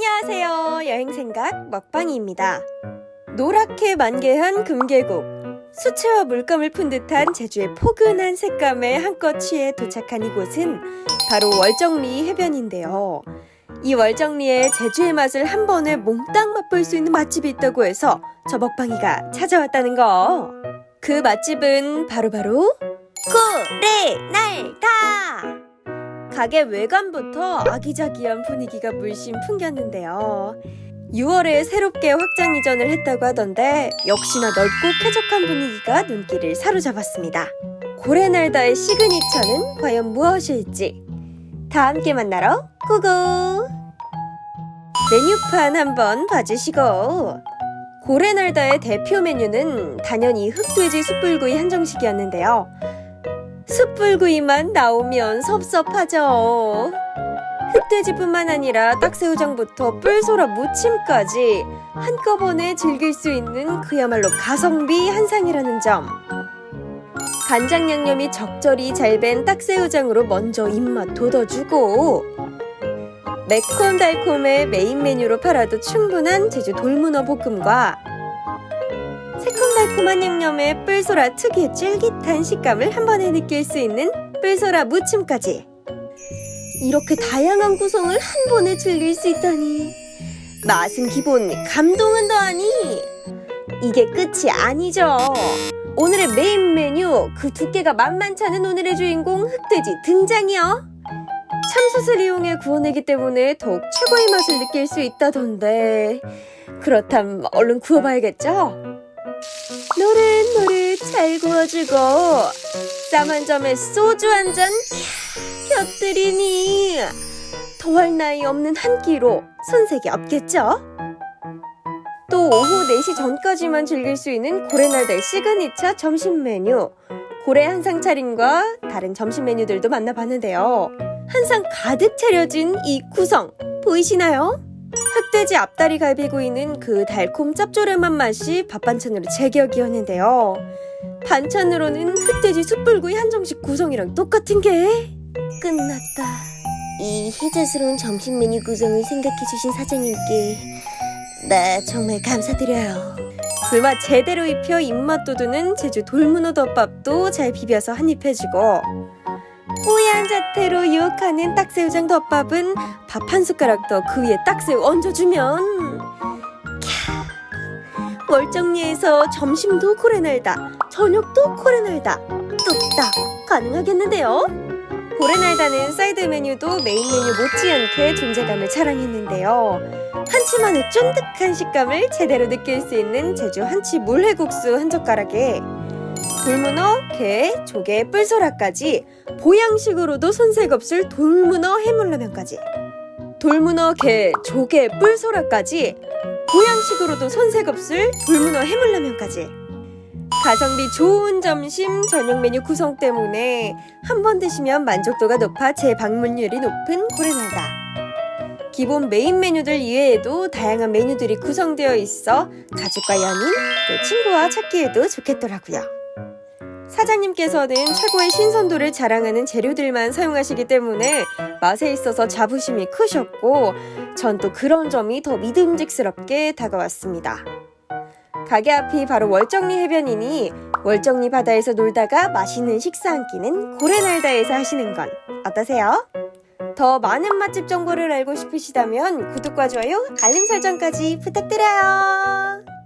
안녕하세요. 여행생각 먹방이입니다. 노랗게 만개한 금계국. 수채화 물감을 푼 듯한 제주의 포근한 색감에 한껏 취해 도착한 이곳은 바로 월정리 해변인데요. 이 월정리에 제주의 맛을 한 번에 몽땅 맛볼 수 있는 맛집이 있다고 해서 저 먹방이가 찾아왔다는 거. 그 맛집은 바로바로 고래날다! 가게 외관부터 아기자기한 분위기가 물씬 풍겼는데요. 6월에 새롭게 확장 이전을 했다고 하던데 역시나 넓고 쾌적한 분위기가 눈길을 사로잡았습니다. 고래날다의 시그니처는 과연 무엇일지 다 함께 만나러 고고! 메뉴판 한번 봐주시고 고래날다의 대표 메뉴는 당연히 흑돼지 숯불구이 한정식이었는데요. 숯불구이만 나오면 섭섭하죠. 흑돼지뿐만 아니라 딱새우장부터 뿔소라 무침까지 한꺼번에 즐길 수 있는 그야말로 가성비 한상이라는 점. 간장 양념이 적절히 잘 밴 딱새우장으로 먼저 입맛 돋워주고 매콤달콤의 메인 메뉴로 팔아도 충분한 제주 돌문어 볶음과 새콤달콤한 양념에 뿔소라 특유의 쫄깃한 식감을 한 번에 느낄 수 있는 뿔소라 무침까지. 이렇게 다양한 구성을 한 번에 즐길 수 있다니. 맛은 기본, 감동은 더하니. 이게 끝이 아니죠. 오늘의 메인 메뉴 그 두께가 만만치 않은 오늘의 주인공 흑돼지 등장이요. 참숯을 이용해 구워내기 때문에 더욱 최고의 맛을 느낄 수 있다던데. 그렇담 얼른 구워봐야겠죠? 노릇노릇 잘 구워주고 쌈한 점에 소주 한 잔 곁들이니 더할 나위 없는 한 끼로 손색이 없겠죠? 또 오후 4시 전까지만 즐길 수 있는 고래날의 시그니처 점심 메뉴 고래 한상 차림과 다른 점심 메뉴들도 만나봤는데요. 한상 가득 차려진 이 구성 보이시나요? 흑돼지 앞다리 갈비구이는 그 달콤 짭조름한 맛이 밥 반찬으로 제격이었는데요. 반찬으로는 흑돼지 숯불구이 한정식 구성이랑 똑같은 게 끝났다. 이 희자스러운 점심 메뉴 구성을 생각해주신 사장님께 네 정말 감사드려요. 불맛 제대로 입혀 입맛 돋우는 제주 돌문어 덮밥도 잘 비벼서 한입 해주고 뽀얀 자태로 유혹하는 딱새우장 덮밥은 밥 한 숟가락 더 그 위에 딱새우 얹어주면 캬 월정리에서 점심도 고래날다 저녁도 고래날다 뚝딱 가능하겠는데요? 고래날다는 사이드 메뉴도 메인 메뉴 못지않게 존재감을 자랑했는데요. 한치만의 쫀득한 식감을 제대로 느낄 수 있는 제주 한치 물회국수 한 젓가락에 돌문어, 게, 조개, 뿔소라까지 보양식으로도 손색 없을 돌문어 해물라면까지 돌문어, 게, 조개, 뿔소라까지 보양식으로도 손색 없을 돌문어 해물라면까지 가성비 좋은 점심 저녁 메뉴 구성 때문에 한 번 드시면 만족도가 높아 재방문율이 높은 고래날다. 기본 메인 메뉴들 이외에도 다양한 메뉴들이 구성되어 있어 가족과 연인, 또 친구와 찾기에도 좋겠더라고요. 사장님께서는 최고의 신선도를 자랑하는 재료들만 사용하시기 때문에 맛에 있어서 자부심이 크셨고 전 또 그런 점이 더 믿음직스럽게 다가왔습니다. 가게 앞이 바로 월정리 해변이니 월정리 바다에서 놀다가 맛있는 식사 한 끼는 고래날다에서 하시는 건 어떠세요? 더 많은 맛집 정보를 알고 싶으시다면 구독과 좋아요, 알림 설정까지 부탁드려요.